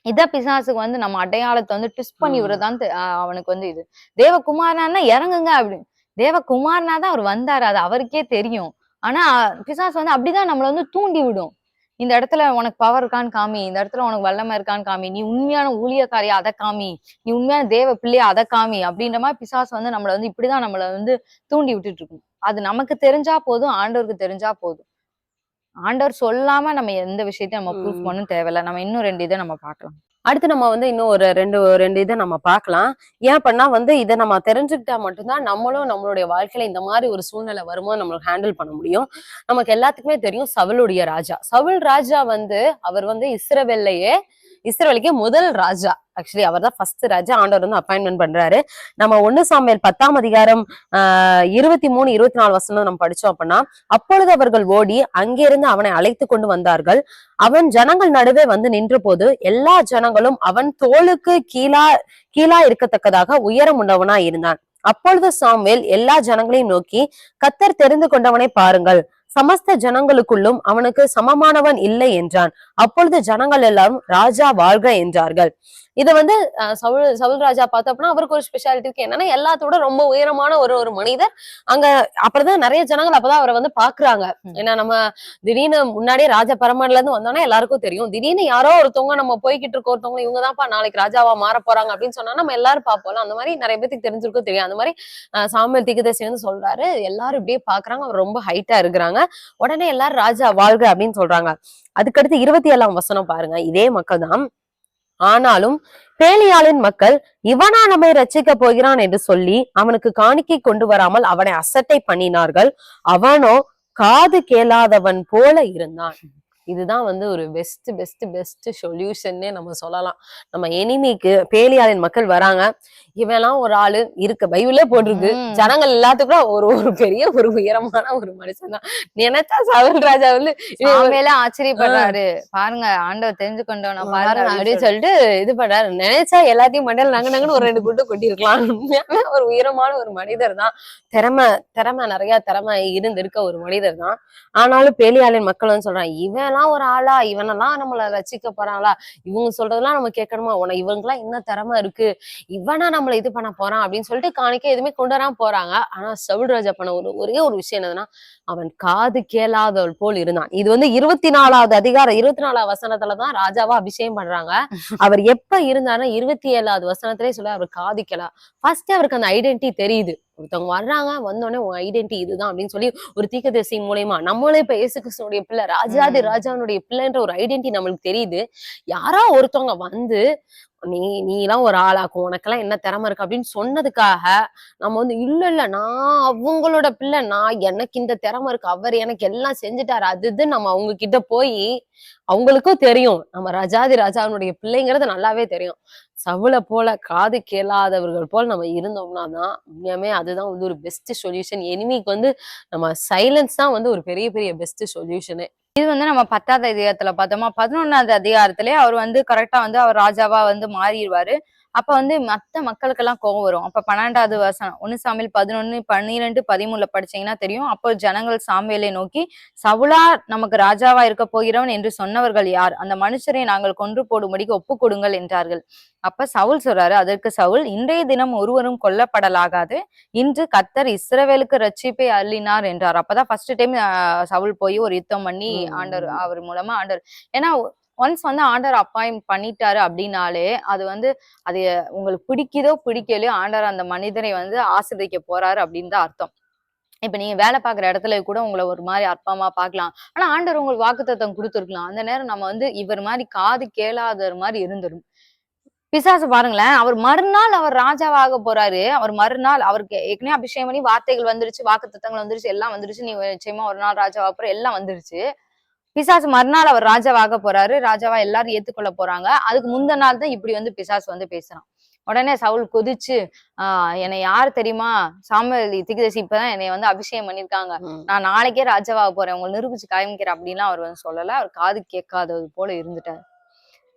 இத பிசாசுக்கு வந்து நம்ம அடையாளத்தை வந்து ட்விஸ்ட் பண்ணி. விடுறதான் அவனுக்கு வந்து இது. தேவகுமாரனா இறங்குங்க அப்படின்னு. தேவகுமாரனா தான் அவர் வந்தாரு. அது அவருக்கே தெரியும். ஆனா பிசாசு வந்து அப்படிதான் நம்மள வந்து தூண்டி விடும். இந்த இடத்துல உனக்கு பவர் இருக்கான்னு காமி. இந்த இடத்துல உனக்கு வல்லமை இருக்கான்னு காமி. நீ உண்மையான ஊழியக்காரியா அதை காமி. நீ உண்மையான தேவ பிள்ளையா அதை காமி. அப்படின்ற மாதிரி பிசாசு வந்து நம்மள வந்து இப்படிதான் நம்மள வந்து தூண்டி விட்டுட்டு இருக்கும் அது நமக்கு தெரிஞ்சா போதும் ஆண்டவருக்கு தெரிஞ்சா போதும். ஆண்டவர் சொல்லாம நம்ம எந்த விஷயத்தையும் நம்ம ப்ரூஃப் ம். பண்ணணும் தேவையில்ல. நம்ம இன்னும் ரெண்டு இதை நம்ம பார்க்கலாம். அடுத்து நம்ம வந்து இன்னும் ஒரு ரெண்டு ரெண்டு இதை நம்ம பார்க்கலாம். ஏன் பண்ணா வந்து இதை நம்ம தெரிஞ்சுக்கிட்டா மட்டும்தான் நம்மளும் நம்மளுடைய வாழ்க்கையில இந்த மாதிரி ஒரு சூழ்நிலை வருமோ நம்மளுக்கு ஹேண்டில் பண்ண முடியும். நமக்கு எல்லாத்துக்குமே தெரியும் சவுளுடைய ராஜா. சவுல் ராஜா வந்து அவர் வந்து இஸ்ரவேல்லையே இஸ்ரேலுக்கு முதல் ராஜா. ஆக்சுவலி அவர் தான் ஃபர்ஸ்ட் ராஜா. ஆண்டவர் வந்து அப்பாயின்மெண்ட் பண்றாரு. நம்ம ஒண்ணு சாமியல் பத்தாம் அதிகாரம் ஆஹ் இருபத்தி மூணு இருபத்தி நாலு வசனம் நம்ம படிச்சோம் அப்படின்னா அப்பொழுது அவர்கள் ஓடி அங்கிருந்து அவனை அழைத்து கொண்டு வந்தார்கள். அவன் ஜனங்கள் நடுவே வந்து நின்ற போது எல்லா ஜனங்களும் அவன் தோளுக்கு கீழா கீழா இருக்கத்தக்கதாக உயரம் உள்ளவனா இருந்தான். அப்பொழுது சாமுவேல் எல்லா ஜனங்களையும் நோக்கி கத்தர் தெரிந்து கொண்டவனை பாருங்கள். சமஸ்த ஜனங்களுக்குள்ளும் அவனுக்கு சமமானவன் இல்லை என்றான். அப்பொழுது ஜனங்கள் எல்லாரும் ராஜா வாழ்க என்றார்கள். இத வந்து சவுல் சவுல் ராஜா பார்த்தோம்னா அவருக்கு ஒரு ஸ்பெஷாலிட்டி இருக்கு. என்னன்னா எல்லாத்தோட ரொம்ப உயரமான ஒரு ஒரு மனிதர். அங்க அப்புறம் நிறைய ஜனங்கள் அப்பதான் அவரை வந்து பாக்குறாங்க. ஏன்னா நம்ம திடீர்னு முன்னாடியே ராஜ பரமன்ல இருந்து வந்தோம்னா எல்லாருக்கும் தெரியும். திடீர்னு யாரோ ஒருத்தவங்க நம்ம போய்கிட்டு இருக்க ஒருத்தவங்க இவங்க தான்ப்பா நாளைக்கு ராஜாவா மாற போறாங்க அப்படின்னு சொன்னா நம்ம எல்லாரும் பார்ப்போம்ல. அந்த மாதிரி நிறைய பேருக்கு தெரிஞ்சிருக்கும் தெரியும். அந்த மாதிரி அஹ், சாமுவேல் திகதேசி வந்து சொல்றாரு எல்லாரும் இப்படியே பாக்குறாங்க அவர் ரொம்ப ஹைட்டா இருக்கிறாங்க. உடனே எல்லாரும் ராஜா வாழ்க அப்படின்னு சொல்றாங்க. அதுக்கடுத்து இருபத்தி ஏழாம் வசனம் பாருங்க. இதே மக்கள் தான் ஆனாலும் பேலியாளின் மக்கள் இவனா நம்மை ரச்சிக்க போகிறான் என்று சொல்லி அவனுக்கு காணிக்கை கொண்டு வராமல் அவனை அசட்டை பண்ணினார்கள். அவனோ காது கேளாதவன் போல இருந்தான். இதுதான் வந்து ஒரு பெஸ்ட் பெஸ்ட் பெஸ்ட் சொல்யூஷன்னே நம்ம சொல்லலாம். நம்ம எனிமிக்கு பேலியாளின் மக்கள் வராங்க. இவெல்லாம் ஒரு ஆளு இருக்க. பைபிளே போட்டிருக்கு. ஜனங்கள் எல்லாத்துக்கும் ஒரு ஒரு பெரிய ஒரு உயரமான ஒரு மனுஷன் தான். நினைச்சா சவுல் ராஜா வந்து ஆச்சரியப்படுறாரு. பாருங்க ஆண்டவர் தெரிஞ்சு கொண்டவன பாருங்க அப்படின்னு சொல்லிட்டு இது பண்றாரு. நினைச்சா எல்லாத்தையும் மண்டல நங்க நங்கன்னு ஒரு ரெண்டு குட்டு கொட்டிருக்கலாம் ஒரு உயரமான ஒரு மனிதர் தான். திறமை திறமை நிறைய திறமை இருந்திருக்க ஒரு மனிதர் தான். ஆனாலும் பேலியாளின் மக்கள் வந்து சொல்றாங்க இவன்லாம் ஒரு ஆளா? இவனெல்லாம் நம்மள ரசிக்க போறாங்களா? இவங்க சொல்றதெல்லாம் நம்ம கேட்கணுமா? உன இவங்கெல்லாம் என்ன திறமை இருக்கு? இவனா நம்மள இது பண்ண போறான் அப்படின்னு சொல்லிட்டு காணிக்க எதுவுமே கொண்டு வராம போறாங்க. ஆனா சவுல் ராஜா பண்ண ஒரு ஒரே ஒரு விஷயம் என்னதுன்னா அவன் காது கேளாதவள் போல் இருந்தான். இது வந்து இருபத்தி நாலாவது அதிகாரம் இருபத்தி நாலாவது வசனத்துலதான் ராஜாவா அபிஷேகம் பண்றாங்க. அவர் எப்ப இருந்தாருன்னா இருபத்தி ஏழாவது வசனத்திலே சொல்ல அவர் காது கேளா. ஃபர்ஸ்ட் அவருக்கு அந்த ஐடென்டிட்டி தெரியுது. ஒருத்தவங்க வர்றாங்க வந்தோடனே உன் ஐடென்டிட்டி இதுதான் அப்படின்னு சொல்லி ஒரு தீக்கதரிசி மூலியமா நம்மளே இப்ப கிறிஸ்துனுடைய பிள்ளை ராஜாதி. ராஜாவுடைய பிள்ளைன்ற ஒரு ஐடென்டிட்டி நம்மளுக்கு தெரியுது. யாரோ ஒருத்தவங்க வந்து நீ நீ எல்லாம் ஒரு ஆளாக்கும் உனக்கெல்லாம் என்ன திறமை இருக்கு? அப்படின்னு சொன்னதுக்காக நம்ம வந்து இல்ல இல்ல நான் அவங்களோட பிள்ளை நான் எனக்கு இந்த திறமை இருக்கு அவர் எனக்கு எல்லாம் செஞ்சுட்டாரு. அது இது நம்ம அவங்க கிட்ட போய் அவங்களுக்கும் தெரியும். நம்ம ராஜாதி ராஜாவினுடைய பிள்ளைங்கிறது நல்லாவே தெரியும். சவுளை போல காது கேளாதவர்கள் போல் நம்ம இருந்தோம்னா தான் உண்மையாமே அதுதான் வந்து ஒரு பெஸ்ட் சொல்யூஷன் எனிமிக்கு வந்து நம்ம சைலன்ஸ் தான் வந்து ஒரு பெரிய பெரிய பெஸ்ட் சொல்யூஷனு இது வந்து நம்ம பத்தாவது அதிகாரத்துல பார்த்தோமா பதினொன்னாவது அதிகாரத்திலே அவர் வந்து கரெக்டா வந்து அவர் ராஜாவா வந்து மாறிடுவாரு. அப்ப வந்து மத்த மக்களுக்கெல்லாம் கோவம் வரும். அப்ப பன்னெண்டாவது வசனம் ஒண்ணு சாமியல் பதினொன்னு பன்னிரெண்டு பதிமூணுல படிச்சீங்கன்னா தெரியும். அப்போ ஜனங்கள் சாமியலை நோக்கி சவுலா நமக்கு ராஜாவா இருக்க போகிறவன் என்று சொன்னவர்கள் யார்? அந்த மனுஷரை நாங்கள் கொன்று போடும்படிக்கு ஒப்பு கொடுங்கள் என்றார்கள். அப்ப சவுல் சொல்றாரு அதற்கு சவுல் இன்றைய தினம் ஒருவரும் கொல்லப்படலாகாது. இன்று கத்தர் இஸ்ரவேலுக்கு ரட்சிப்பை அள்ளினார் என்றார். அப்பதான் ஃபர்ஸ்ட் டைம் சவுல் போய் ஒரு யுத்தம் பண்ணி. ஆண்டவர் அவர் மூலமா ஆண்டவர். ஏன்னா ஒன்ஸ் வந்து ஆண்டர் அப்பாயின் பண்ணிட்டாரு அப்படின்னாலே அது வந்து அது உங்களுக்கு பிடிக்குதோ பிடிக்கலையோ ஆண்டர் அந்த மனிதனை வந்து ஆசிர்வதிக்க போறாரு அப்படின்னு தான் அர்த்தம். இப்ப நீங்க வேலை பார்க்குற இடத்துல கூட உங்களை ஒரு மாதிரி அற்பமா பார்க்கலாம். ஆனா ஆண்டவர் உங்களுக்கு வாக்குத்தத்தம் கொடுத்துருக்கலாம். அந்த நேரம் நம்ம வந்து இவர் மாதிரி காது கேளாதவர் மாதிரி இருந்துடும் பிசாசு பாருங்களேன் அவர் மறுநாள் அவர் ராஜாவாக போறாரு. அவர் மறுநாள் அவருக்கு ஏற்கனவே அபிஷேகம் பண்ணி வார்த்தைகள் வந்துருச்சு வாக்குத்தத்தங்கள் வந்துருச்சு எல்லாம் வந்துருச்சு. நீ நிச்சயமா ஒரு நாள் ராஜாவாக போற எல்லாம் வந்துருச்சு. பிசாசு மறுநாள் அவர் ராஜாவாக போறாரு. ராஜாவா எல்லாரும் ஏத்துக்கொள்ள போறாங்க. அதுக்கு முந்தின நாள் தான் இப்படி வந்து பிசாசு வந்து பேசுறான். உடனே சவுல் கொதிச்சு ஆஹ் என்னை யார் தெரியுமா? சாமுவேல் திகதேசி இப்பதான் என்னை வந்து அபிஷேகம் பண்ணிருக்காங்க. நான் நாளைக்கே ராஜாவாக போறேன். உங்களை நிரூபிச்சு காமிக்கிறேன் அப்படின்லாம் அவர் வந்து சொல்லல. அவர் காது கேட்காதது போல இருந்துட்டார்.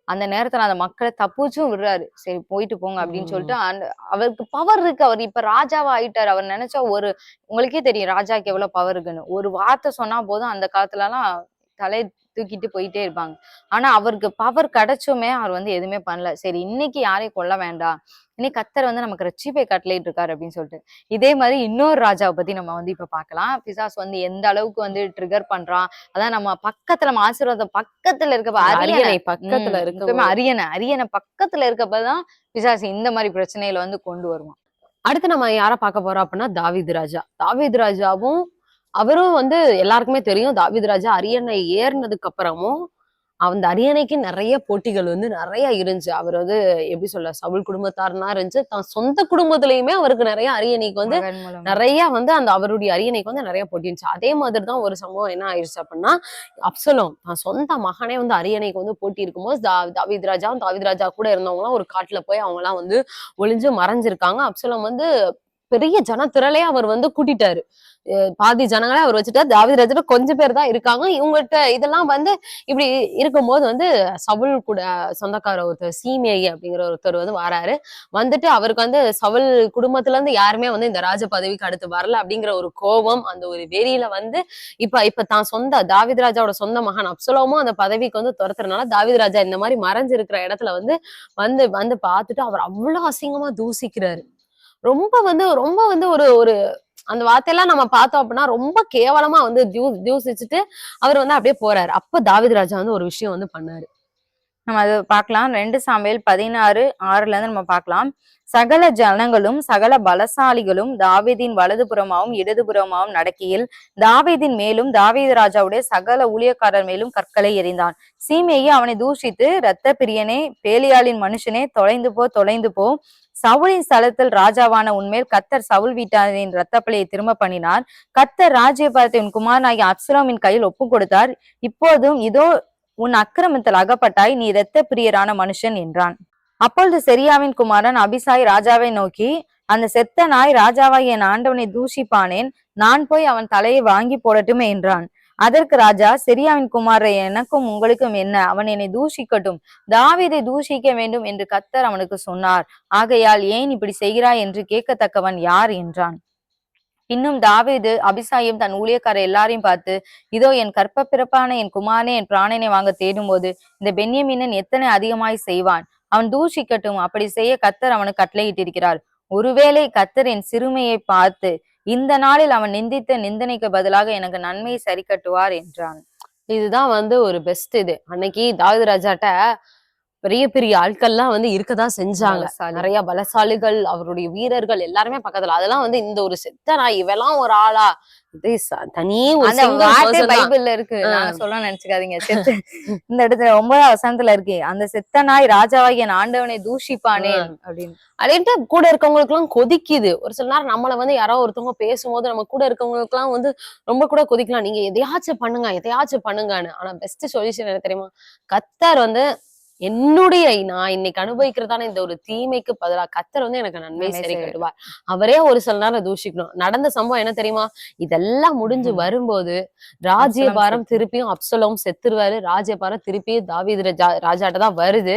அந்த நேரத்துல அந்த மக்களை தப்புச்சும் விடுறாரு. சரி போயிட்டு போங்க அப்படின்னு. சொல்லிட்டு அந்த அவருக்கு பவர் இருக்கு. அவர் இப்ப ராஜாவா ஆயிட்டாரு. அவர் நினைச்சா ஒரு உங்களுக்கே தெரியும் ராஜாக்கு எவ்வளவு பவர் இருக்குன்னு. ஒரு வார்த்தை சொன்னா போதும் அந்த காலத்துல எல்லாம் தலையை தூக்கிட்டு போயிட்டே இருப்பாங்க. ஆனா அவருக்கு பவர் கிடைச்சுமே அவர் வந்து எதுவுமே பண்ணல. சரி இன்னைக்கு யாரையும் கொல்ல வேண்டாம். இன்னைக்கு கத்தர் வந்து நமக்கு ரட்சிப்பை கட்டளையிட்டு இருக்காரு அப்படின்னு சொல்லிட்டு. இதே மாதிரி இன்னொரு ராஜாவை பத்தி நம்ம வந்து இப்ப பார்க்கலாம். பிசாஸ் வந்து எந்த அளவுக்கு வந்து ட்ரிகர் பண்றான்? அதான் நம்ம பக்கத்துல நம்ம ஆசீர்வாதம் பக்கத்துல இருக்கப்ப அரியணை. பக்கத்துல இருக்க அரியணை. அரியணை பக்கத்துல இருக்கப்பதான் பிசாசு இந்த மாதிரி பிரச்சனைகளை வந்து கொண்டு வருவான். அடுத்து நம்ம யார பார்க்க போறோம் அப்படின்னா தாவீது ராஜா. தாவீது ராஜாவும் அவரும் வந்து எல்லாருக்குமே தெரியும் தாவீது ராஜா அரியணை ஏறினதுக்கு அப்புறமும் அந்த அரியணைக்கு நிறைய போட்டிகள் வந்து நிறைய இருந்துச்சு. அவர் வந்து எப்படி சொல்ல சவுல் குடும்பத்தார்னா இருந்துச்சு. தான் சொந்த குடும்பத்திலயுமே அவருக்கு நிறைய அரியணைக்கு வந்து. நிறைய வந்து அந்த அவருடைய அரியணைக்கு வந்து நிறைய போட்டி இருந்துச்சு. அதே மாதிரி தான் ஒரு சம்பவம் என்ன ஆயிடுச்சு அப்படின்னா அப்சலோம் தான் சொந்த மகனே வந்து அரியணைக்கு வந்து போட்டி இருக்கும்போது தா- தாவீது ராஜா தாவீது ராஜா கூட இருந்தவங்களாம் ஒரு காட்டுல போய் அவங்க எல்லாம் வந்து ஒளிஞ்சு மறைஞ்சிருக்காங்க. அப்சலோம் வந்து பெரிய ஜனத்திரளே அவர் வந்து கூட்டிட்டாரு. பாதி ஜனங்களே அவர் வச்சுட்டாரு தாவித ராஜா கொஞ்சம் பேர் தான் இருக்காங்க. இவங்ககிட்ட இதெல்லாம் வந்து இப்படி இருக்கும்போது வந்து சவுல் கூட சொந்தக்கார ஒருத்தர் சீமியை அப்படிங்கிற ஒருத்தர் வந்து வராரு. வந்துட்டு அவருக்கு வந்து சவுல் குடும்பத்துல இருந்து யாருமே வந்து இந்த ராஜ பதவிக்கு அடுத்து வரல அப்படிங்கிற ஒரு கோபம் அந்த ஒரு வெறியில வந்து இப்ப இப்ப தான் சொந்த தாவித ராஜாவோட சொந்த மகன் அப்சலோமும் அந்த பதவிக்கு வந்து துரத்துறதுனால தாவித ராஜா இந்த மாதிரி மறைஞ்சிருக்கிற இடத்துல வந்து வந்து வந்து பார்த்துட்டு அவர் அவ்வளவு அசிங்கமா தூசிக்கிறாரு. ரொம்ப வந்து ரொம்ப வந்து ஒரு ஒரு அந்த வார்த்தையெல்லாம் நம்ம பார்த்தோம் அப்படின்னா ரொம்ப கேவலமா வந்து தியூ தியூசிச்சுட்டு அவர் வந்து அப்படியே போறாரு. அப்ப தாவித் ராஜா வந்து ஒரு விஷயம் வந்து பண்ணாரு. நம்ம அது பார்க்கலாம். ரெண்டு சாமியல் பதினாறு ஆறுல இருந்து நம்ம பார்க்கலாம். சகல ஜனங்களும் சகல பலசாலிகளும் தாவீதின் வலதுபுறமாவும் இடதுபுறமாவும் நடக்கையில் தாவீதின் மேலும் தாவீது ராஜாவுடைய சகல ஊழியக்காரர் மேலும் கற்களை எறிந்தான். சீமையை அவனை தூஷித்து இரத்த பிரியனே பேலியாளின் மனுஷனே தொலைந்து போ தொலைந்து போ. சவுலின் ஸ்தலத்தில் ராஜாவான உன்மேல் கத்தர் சவுல் வீட்டாரின் இரத்த திரும்ப பண்ணினார். கத்தர் ராஜ்யபாரத்தை உன் குமாரனாகிய அப்சலோமின் கையில் ஒப்பு கொடுத்தார். இப்போதும் இதோ உன் அக்கிரமத்தில் அகப்பட்டாய் நீ இரத்த பிரியரான மனுஷன் என்றான். அப்பொழுது செரியாவின் குமாரன் அபிசாய் ராஜாவை நோக்கி அந்த செத்த நாய் ராஜாவாகிய என் ஆண்டவனை தூஷிப்பானேன். நான் போய் அவன் தலையை வாங்கி போடட்டுமே என்றான். அதற்கு ராஜா செரியாவின் குமாரை எனக்கும் உங்களுக்கும் என்ன? அவன் என்னை தூஷிக்கட்டும். தாவீதை தூஷிக்க வேண்டும் என்று கத்தர் அவனுக்கு சொன்னார். ஆகையால் ஏன் இப்படி செய்கிறாய் என்று கேட்கத்தக்கவன் யார் என்றான். இன்னும் தாவீது அபிசாயும் தன் ஊழியக்காரர் எல்லாரையும் பார்த்து இதோ என் கற்ப பிறப்பான என் குமாரனே என் பிராணனை வாங்க தேடும்போது இந்த பென்யமீனன் எத்தனை அதிகமாய் செய்வான்? அவன் தூஷிக்கட்டும். அப்படி செய்ய கத்தர் அவனுக்கு கட்டளையிட்டிருக்கிறார். ஒருவேளை கத்தர் என் சிறுமையை பார்த்து இந்த நாளில் அவன் நிந்தித்த நிந்தனைக்கு பதிலாக எனக்கு நன்மையை சரி கட்டுவார் என்றான். இதுதான் வந்து ஒரு பெஸ்ட் இது. அன்னைக்கு தாவது ராஜாட்ட பெரிய பெரிய ஆட்கள்லாம் வந்து இருக்கதான் செஞ்சாங்க. நிறைய பலசாலிகள் அவருடைய வீரர்கள் எல்லாருமே பக்கத்துல. அதெல்லாம் வந்து இந்த ஒரு செத்த நாய் இவெல்லாம் ஒரு ஆளா? இது ச- தனி ஒரு அந்த single வார்த்தை person தான். பைபிள்ல இருக்கு. நாங்க சொல்ல நினைச்சுக்காதீங்க. இந்த இடத்துல ஒன்பதாம் வசனத்துல இருக்கு அந்த செத்த நாய் ராஜாவாகிய என் ஆண்டவனை தூஷிப்பானே அப்படின்னு. கூட இருக்கவங்களுக்கு எல்லாம் கொதிக்குது. ஒரு சில நேரம் நம்மள வந்து யாரோ ஒருத்தவங்க பேசும்போது நம்ம கூட இருக்கவங்களுக்கு எல்லாம் வந்து ரொம்ப கூட கொதிக்கலாம். நீங்க எதையாச்சும் பண்ணுங்க எதையாச்சும் பண்ணுங்கன்னு. ஆனா பெஸ்ட் சொல்யூஷன் என்ன தெரியுமா? கத்தர் வந்து என்னுடைய நான் இன்னைக்கு அனுபவிக்கிறதான இந்த ஒரு தீமைக்கு பதிலா கத்தர் வந்து எனக்கு நன்மை சரி. கட்டுவார் அவரே ஒரு சில நேரம் தூஷிக்கணும். நடந்த சம்பவம் என்ன தெரியுமா? இதெல்லாம் முடிஞ்சு. வரும்போது ராஜ்யபாரம். திருப்பியும் அப்சலோம் செத்துருவாரு. ராஜ்யபாரம் திருப்பியும் தாவீது ராஜா ராஜாட்ட தான் வருது.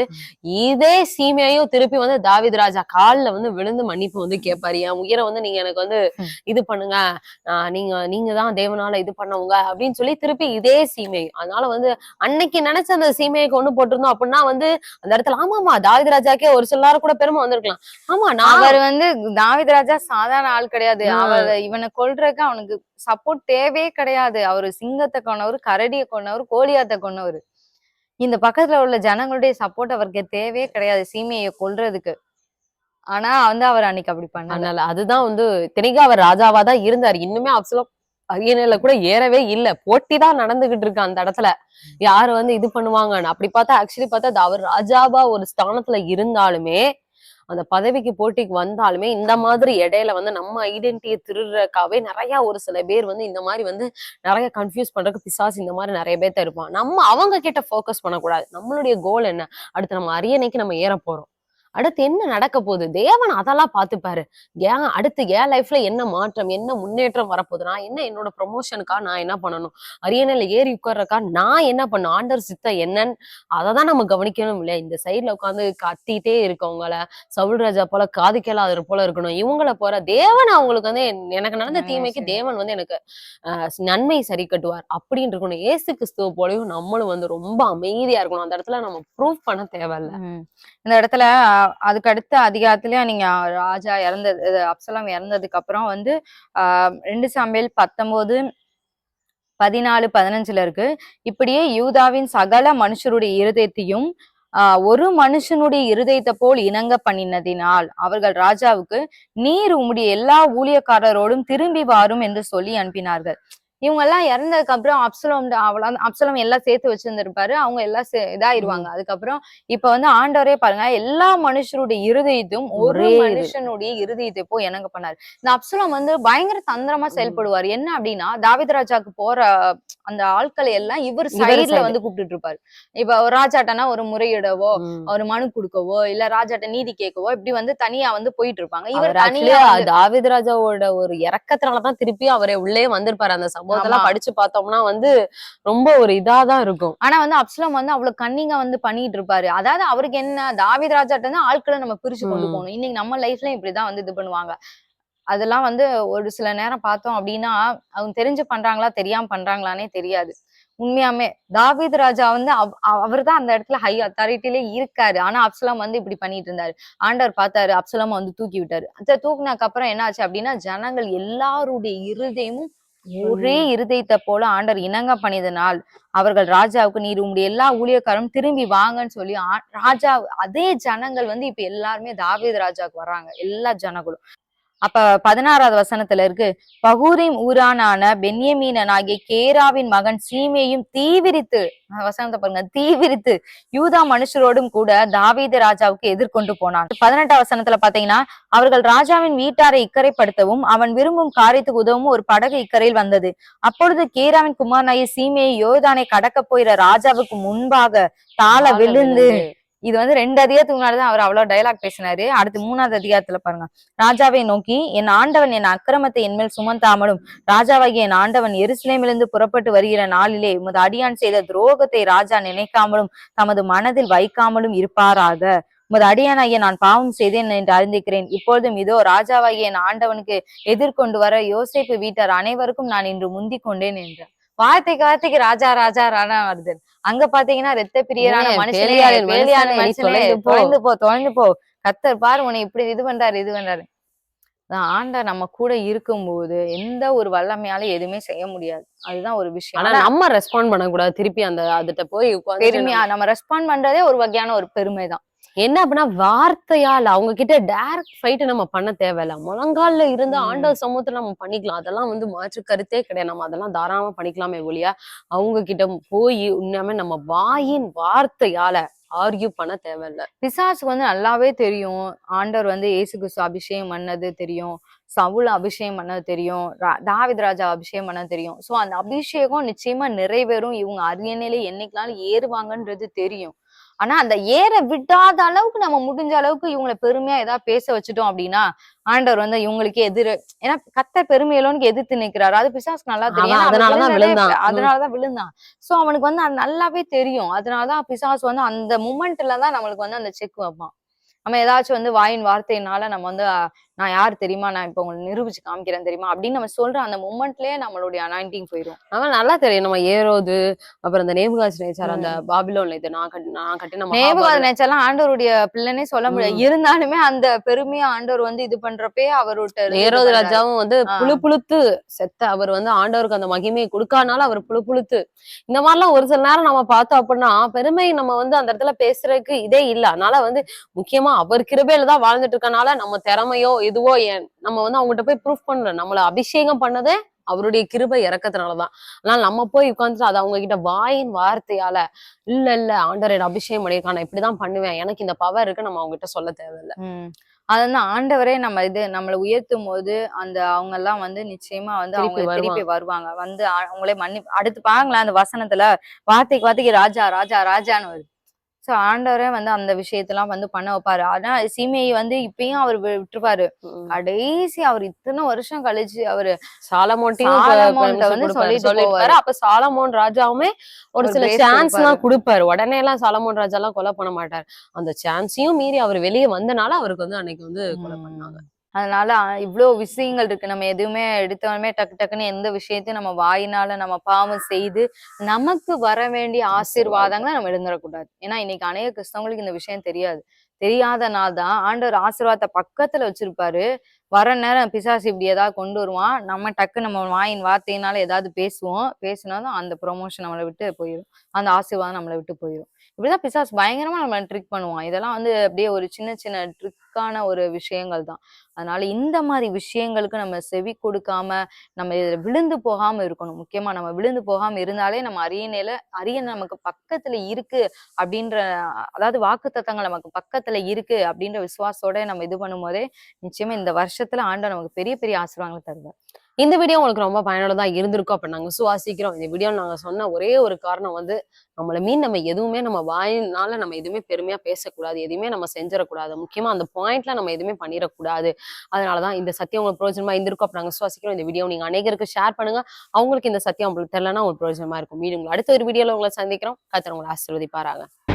இதே சீமையையும் திருப்பி வந்து தாவீது ராஜா கால்ல வந்து விழுந்து மன்னிப்பு வந்து கேட்பாரு என் உயிரை வந்து நீங்க எனக்கு வந்து. இது பண்ணுங்க. ஆஹ் நீங்க நீங்க தான் தேவனால இது பண்ணவங்க. அப்படின்னு சொல்லி திருப்பி இதே சீமை. அதனால வந்து அன்னைக்கு நினைச்ச அந்த சீமையை கொண்டு போட்டிருந்தோம் அப்படின்னா வந்து அந்த இடத்துல ஆமாமா தாவீது ராஜாக்கே ஒரு சில நேரம் கூட பெருமை வந்திருக்கலாம். ஆமா நான் அவர் வந்து தாவீது ராஜா சாதாரண ஆள் கிடையாது. அவர் இவனை கொல்றதுக்கு அவனுக்கு சப்போர்ட் தேவையே கிடையாது. அவரு சிங்கத்தை கொன்னவர் கரடியை கொன்னவர் கோலியாத்தை கொன்னவர். இந்த பக்கத்துல உள்ள ஜனங்களுடைய சப்போர்ட் அவருக்கு தேவையே கிடையாது சீமையை கொல்றதுக்கு. ஆனா வந்து அவர் அன்னைக்கு அப்படி பண்ணல. அதுதான் வந்து இத்தனைக்கும் அவர் ராஜாவா தான் இருந்தார். இன்னுமே அப்சலோம் அரியணையில கூட ஏறவே இல்ல. போட்டி தான் நடந்துகிட்டு இருக்கு அந்த இடத்துல. யாரு வந்து இது பண்ணுவாங்கன்னு. அப்படி பார்த்தா ஆக்சுவலி பார்த்தா அவர் ராஜாவா ஒரு ஸ்தானத்துல இருந்தாலுமே அந்த பதவிக்கு போட்டிக்கு வந்தாலுமே இந்த மாதிரி இடையில வந்து நம்ம ஐடென்டிட்டியை திருடுறக்காவே நிறைய ஒரு சில பேர் வந்து இந்த மாதிரி வந்து நிறைய கன்ஃபியூஸ் பண்றதுக்கு பிசாஸ் இந்த மாதிரி நிறைய பேர்த்த இருப்பான். நம்ம அவங்க கிட்ட ஃபோக்கஸ் பண்ணக்கூடாது. நம்மளுடைய கோல் என்ன? அடுத்து நம்ம அரியணைக்கு நம்ம ஏற போறோம். அடுத்து என்ன நடக்க போகுது? தேவன் அதெல்லாம் பார்த்துப்பாரு. ஏன் அடுத்து என் லைஃப்ல என்ன மாற்றம் என்ன முன்னேற்றம் வரப்போகுது நான் என்ன என்னோட ப்ரொமோஷனுக்கா நான் என்ன பண்ணணும்? அரியணையில ஏறி உட்கார்றக்கா நான் என்ன பண்ணும் ஆண்டர் சித்தம் என்னன்னு அதை தான் நம்ம கவனிக்கணும் இல்லையா? இந்த சைட்ல உட்காந்து கத்திட்டே இருக்கவங்கள சவுல் ராஜா போல காது கேளாதவர் போல இருக்கணும். இவங்கள போற தேவன் அவங்களுக்கு வந்து என்- எனக்கு நடந்த தீமைக்கு. தேவன் வந்து எனக்கு நன்மை சரி கட்டுவார். அப்படின்னு இருக்கணும். ஏசு கிறிஸ்துவ போலயும் நம்மளும் வந்து ரொம்ப அமைதியா இருக்கணும். அந்த இடத்துல நம்ம ப்ரூவ் பண்ண தேவையில்ல. இந்த இடத்துல அதுக்கு அடுத்த அதிகாரத்திலயே நீங்க ராஜா இறந்தது அப்சலாம் இறந்ததுக்கு அப்புறம் வந்து ஆஹ் ரெண்டு சாம்பியல் பத்தொன்பது பதினாலு பதினஞ்சுல இருக்கு. இப்படியே யூதாவின் சகல மனுஷருடைய இருதயத்தையும் ஆஹ் ஒரு மனுஷனுடைய இருதயத்தை போல் இணங்க பண்ணினதினால் அவர்கள் ராஜாவுக்கு நீர் உம்முடைய எல்லா ஊழியக்காரரோடும் திரும்பி வாரும் என்று சொல்லி அனுப்பினார்கள். இவங்க எல்லாம் இறந்ததுக்கு அப்புறம் அப்சலோம் அவ்வளவு அப்சலோம் எல்லாம் சேர்த்து வச்சிருந்திருப்பாரு. அவங்க எல்லாம் இதாயிருவாங்க. அதுக்கப்புறம் இப்ப வந்து ஆண்டவரே பாருங்க எல்லா மனுஷருடைய இருதயத்தையும் ஒரு. மனுஷனுடைய இருதயத்தை போய் என்னங்க பண்ணாரு. இந்த அப்சலோம் வந்து பயங்கர தந்திரமா செயல்படுவார். என்ன அப்படின்னா தாவீது ராஜாக்கு போற அந்த ஆட்களை எல்லாம் இவர் சைடுல. வந்து கூப்பிட்டுட்டு இருப்பாரு இப்ப ஒரு ராஜாட்டனா ஒரு முறையிடவோ. ஒரு மனு கொடுக்கவோ இல்ல ராஜாட்ட நீதி கேட்கவோ இப்படி வந்து தனியா வந்து போயிட்டு இருப்பாங்க இவர் தனியா தாவீது ராஜாவோட ஒரு இறக்கத்தினாலதான் திருப்பி அவரே உள்ளே வந்திருப்பாரு அந்த சம்பவத்தெல்லாம் ஆமா. படிச்சு பார்த்தோம்னா வந்து ரொம்ப ஒரு இதாதான் இருக்கும். ஆனா வந்து அப்சலம் வந்து அவ்வளவு கன்னிங்கா வந்து பண்ணிட்டு இருப்பாரு. அதாவது அவருக்கு என்ன தாவீது ராஜாட்ட இருந்து ஆட்களை நம்ம பிரிச்சு கொண்டு. போகணும். இன்னைக்கு நம்ம லைஃப்லயும் இப்படிதான் வந்து இது பண்ணுவாங்க. அதெல்லாம் வந்து ஒரு சில நேரம் பார்த்தோம் அப்படின்னா அவங்க தெரிஞ்சு பண்றாங்களா தெரியாம பண்றாங்களானே தெரியாது. உண்மையாமே தாவீது ராஜா வந்து அவர் தான் அந்த இடத்துல ஹை அத்தாரிட்டிலே இருக்காரு. ஆனா அப்சலம் வந்து இப்படி பண்ணிட்டு இருந்தாரு. ஆண்டவர் பார்த்தாரு அப்சலம் வந்து தூக்கி விட்டாரு. அந்த தூக்குனதுக்கு அப்புறம் என்ன ஆச்சு அப்படின்னா ஜனங்கள் எல்லாருடைய இருதயமும் ஒரே இருதயத்தை போல ஆண்டவர் இணங்க பண்ணியதனால் அவர்கள் ராஜாவுக்கு நீர் உங்களுடைய எல்லா ஊழியக்காரும் திரும்பி வாங்கன்னு சொல்லி ராஜா அதே ஜனங்கள் வந்து இப்ப எல்லாருமே தாவீது ராஜாவுக்கு வர்றாங்க. எல்லா ஜனங்களும். அப்ப பதினாறாவது வசனத்துல இருக்கு பகூரிம் ஊரானான பென்யமீனனாகிய கேராவின் மகன் சீமேயும் தீவிரித்து வசனத்தை பாருங்க தீவிரித்து யூதா மனுஷரோடும் கூட தாவீது ராஜாவுக்கு எதிர்கொண்டு போனான். பதினெட்டாம் வசனத்துல பாத்தீங்கன்னா அவர்கள் ராஜாவின் வீட்டாரை இக்கரைப்படுத்தவும் அவன் விரும்பும் காரியத்துக்கு உதவும் ஒரு படகு இக்கரையில் வந்தது. அப்பொழுது கேராவின் குமாரனாய சீமையை யோர்தானை கடக்க போயிற ராஜாவுக்கு முன்பாக தாழ விழுந்து இது வந்து ரெண்டு அதிகாரத்துக்கு முன்னாடிதான் அவர் அவ்வளவு டயலாக் பேசினாரு. அடுத்து மூணாவது அதிகாரத்துல பாருங்க. ராஜாவை நோக்கி என் ஆண்டவன் என் அக்கிரமத்தை என்மேல் சுமந்தாமலும் ராஜாவாகிய என் ஆண்டவன் எருசலேமிலிருந்து புறப்பட்டு வருகிற நாளிலே உமது அடியான் செய்த துரோகத்தை ராஜா நினைக்காமலும் தமது மனதில் வைக்காமலும் இருப்பாராக. உமது அடியானாகிய நான் பாவம் செய்தேன் என்று அறிந்திருக்கிறேன். இப்பொழுதும் இதோ ராஜாவாகிய என் ஆண்டவனுக்கு எதிர்கொண்டு வர யோசிப்பு வீட்டார் அனைவருக்கும் நான் இன்று முந்திக் கொண்டேன் என்றார். வார்த்தைக்கு வார்த்தைக்கு ராஜா ராஜா ராணா வருது. அங்க பாத்தீங்கன்னா ரத்த பிரியரான மனுஷனே பேலியான மனுஷனே, தொலைந்து போ. தொலைந்து போ கத்தர் பாரு உன்னை இப்படி இது பண்றாரு இது பண்றாரு. ஆண்டவர் நம்ம கூட இருக்கும்போது எந்த ஒரு வல்லமையால எதுவுமே செய்ய முடியாது. அதுதான் ஒரு விஷயம். ஆனா நம்ம ரெஸ்பாண்ட் பண்ணக்கூடாது. திருப்பி அந்த அதுட்ட போய் பெருமையா நம்ம ரெஸ்பாண்ட் பண்றதே ஒரு வகையான ஒரு பெருமைதான். என்ன அப்படின்னா வார்த்தையால அவங்க கிட்ட டைரக்ட் ஃபைட் நம்ம பண்ண தேவையில்ல. முழங்கால்ல இருந்து. ஆண்டவர் சமூகத்துல நம்ம பண்ணிக்கலாம். அதெல்லாம் வந்து மாற்று கருத்தே கிடையாது. நம்ம அதெல்லாம் தாராளமா பண்ணிக்கலாமே ஒழியா அவங்க கிட்ட போய் உண்மையாமே நம்ம வாயின் வார்த்தையால ஆர்கியூ பண்ண தேவையில்ல. பிசாசுக்கு வந்து நல்லாவே தெரியும். ஆண்டவர் வந்து இயேசு கிறிஸ்து அபிஷேகம் பண்ணது தெரியும். சவுல் அபிஷேகம் பண்ணது தெரியும். தாவீது ராஜா அபிஷேகம் பண்ணது தெரியும். சோ அந்த அபிஷேகம் நிச்சயமா நிறைவேறும். இவங்க அரியணையில என்னைக்குனாலும் ஏறுவாங்கன்றது தெரியும். ஆனா அந்த ஏற விடாத அளவுக்கு நம்ம முடிஞ்ச அளவுக்கு இவங்களை பெருமையா ஏதாவது பேச வச்சுட்டோம் அப்படின்னா ஆண்டவர் வந்து இவங்களுக்கு எதிர ஏன்னா கத்த பெருமையிலோனுக்கு எதிர்த்து நிக்கிறாரு அது பிசாசுக்கு நல்லா தெரியும். அதனாலதான் விழுந்தான். இப்ப- அதனாலதான் விழுந்தான். சோ அவனுக்கு வந்து அது நல்லாவே தெரியும். அதனாலதான் பிசாசு வந்து அந்த மூமெண்ட்ல தான் நம்மளுக்கு வந்து அந்த செக் வைப்பான். நம்ம ஏதாச்சும் வந்து வாயின் வார்த்தையினால நம்ம வந்து நான் யார் தெரியுமா? நான் இப்ப உங்களுக்கு நிரூபிச்சு காமிக்கிறேன் தெரியுமா? அப்படின்னு நம்ம சொல்ற அந்த மூமெண்ட்லயே நம்மளுடைய அனாயிண்டிங் போயிடும் அவன் நல்லா தெரியும். நம்ம ஏரோது அப்புறம் இந்த நேபுகாஸ் நேச்சார் அந்த பாபிலோன்ல இது நான் கட்டி நான் கட்டின நேபுகாத் மகாபாரத- நேச்சர்லாம் ஆண்டவருடைய பிள்ளைனே சொல்ல முடியாது. இருந்தாலுமே அந்த பெருமையா ஆண்டவர் வந்து இது பண்றப்பே இது ஏரோது. ராஜாவும் வந்து. புழு புழுத்து செத்த அவர் வந்து ஆண்டவருக்கு அந்த மகிமையை கொடுக்காதனால அவர் புழு புழுத்து இந்த மாதிரிலாம் ஒரு சில நேரம் நம்ம பார்த்தோம் அப்படின்னா பெருமை நம்ம வந்து அந்த இடத்துல பேசுறதுக்கு இதே இல்ல. அதனால வந்து முக்கியமா அவர் கிருபையில தான் வாழ்ந்துட்டு இருக்கனால நம்ம திறமையோ இதுவோ ஏன் நம்ம வந்து அவங்ககிட்ட போய் ப்ரூஃப் பண்றோம் நம்மள அபிஷேகம் பண்ணதே அவருடைய கிருபை இறக்கத்தினாலதான். அதனால நம்ம போய் உட்காந்துட்டு அதை அவங்க கிட்ட வாயின் வார்த்தையால இல்ல இல்ல ஆண்டவர் என்ன அபிஷேகம் பண்ணியிருக்கான் நான் இப்படிதான் பண்ணுவேன். எனக்கு இந்த பவர் இருக்கு நம்ம அவங்க கிட்ட சொல்ல தேவையில்ல. அது வந்து ஆண்டவரே நம்ம இது நம்மளை உயர்த்தும் போது அந்த அவங்க எல்லாம் வந்து நிச்சயமா வந்து அவங்க திருப்பி வருவாங்க. வந்து அவங்களே மன்னி அடுத்து பாருங்களேன் அந்த வசனத்துல வார்த்தைக்கு வார்த்தைக்கு ராஜா ராஜா ராஜான்னு வருது. சோ ஆண்டவரே வந்து அந்த விஷயத்தெல்லாம் வந்து பண்ண வைப்பாரு ஆனா சீமையை வந்து இப்பயும் அவர் விட்டுருப்பாரு. கடைசி அவர் இத்தனை வருஷம் கழிச்சு அவரு வந்து. சொல்லிட்டு. போவாரு. அப்ப சாலமோன் ராஜாவுமே ஒரு சில சான்ஸ் எல்லாம் கொடுப்பாரு. கொடுப்பாரு உடனே எல்லாம் சாலமோன் ராஜா எல்லாம் கொலை பண்ண மாட்டார் அந்த சான்ஸையும் மீறி அவர் வெளியே வந்தனால அவருக்கு வந்து அன்னைக்கு வந்து கொலை பண்ணாங்க அதனால இவ்வளவு விஷயங்கள் இருக்கு. நம்ம எதுவுமே எடுத்தவனமே டக்கு டக்குன்னு எந்த விஷயத்தையும் நம்ம வாயினால நம்ம பாவம் செய்து நமக்கு வர வேண்டிய ஆசீர்வாதங்களை நம்ம எழுந்துடக்கூடாது ஏன்னா இன்னைக்கு அநேக கிறிஸ்தவங்களுக்கு இந்த விஷயம் தெரியாது. தெரியாதனால தான். ஆண்டவர் ஆசீர்வாதத்தை பக்கத்துல வச்சிருப்பாரு. வர நேரம் பிசாசு இப்படி ஏதாவது கொண்டு வருவான். நம்ம டக்கு நம்ம வாயின் வார்த்தையினால ஏதாவது பேசுவோம். பேசினாலும் அந்த ப்ரொமோஷன் நம்மளை விட்டு போயிடும் அந்த ஆசீர்வாதம் நம்மளை விட்டு போயிடும் இப்படிதான் பிசாஸ் பயங்கரமா நம்ம ட்ரிக் பண்ணுவான். இதெல்லாம் வந்து அப்படியே ஒரு சின்ன சின்ன ட்ரிக்கான ஒரு விஷயங்கள் தான். அதனால இந்த மாதிரி விஷயங்களுக்கு நம்ம செவி கொடுக்காம நம்ம இதுல விழுந்து போகாம இருக்கணும். முக்கியமா நம்ம விழுந்து போகாம இருந்தாலே நம்ம அரியணையில அரியணை நமக்கு பக்கத்துல இருக்கு அப்படின்ற அதாவது வாக்கு தத்தங்கள் நமக்கு பக்கத்துல இருக்கு அப்படின்ற விசுவாசத்தோட நம்ம இது பண்ணும்போதே நிச்சயமா இந்த வருஷத்துல ஆண்டவர் நமக்கு பெரிய பெரிய ஆசீர்வாதங்களை தருவார். இந்த வீடியோ உங்களுக்கு ரொம்ப பயனுள்ளதாக இருந்திருக்கும் அப்போ நாங்கள் சுவாசிக்கிறோம். இந்த வீடியோ நாங்கள் சொன்ன ஒரே ஒரு காரணம் வந்து நம்மளை மீன் நம்ம எதுவுமே நம்ம வாயினால நம்ம எதுவுமே பெருமையாக பேசக்கூடாது எதுவுமே நம்ம செஞ்சிடக்கூடாது. முக்கியமாக அந்த பாயிண்ட்ல நம்ம எதுவுமே பண்ணிடக்கூடாது. அதனாலதான் இந்த சத்தியம் உங்களுக்கு பிரயோஜனமாக இருந்திருக்கும் அப்போ நாங்கள் சுவாசிக்கிறோம். இந்த வீடியோ நீங்கள் அநேகருக்கு ஷேர் பண்ணுங்க. அவங்களுக்கு இந்த சத்தியம் உங்களுக்கு தெரிலனா ஒரு பிரயோஜனமா இருக்கும். மீண்டும் அடுத்த ஒரு வீடியோவில் உங்களை சந்திக்கிறோம். கத்தர் உங்களை ஆசீர்வதிப்பாராங்க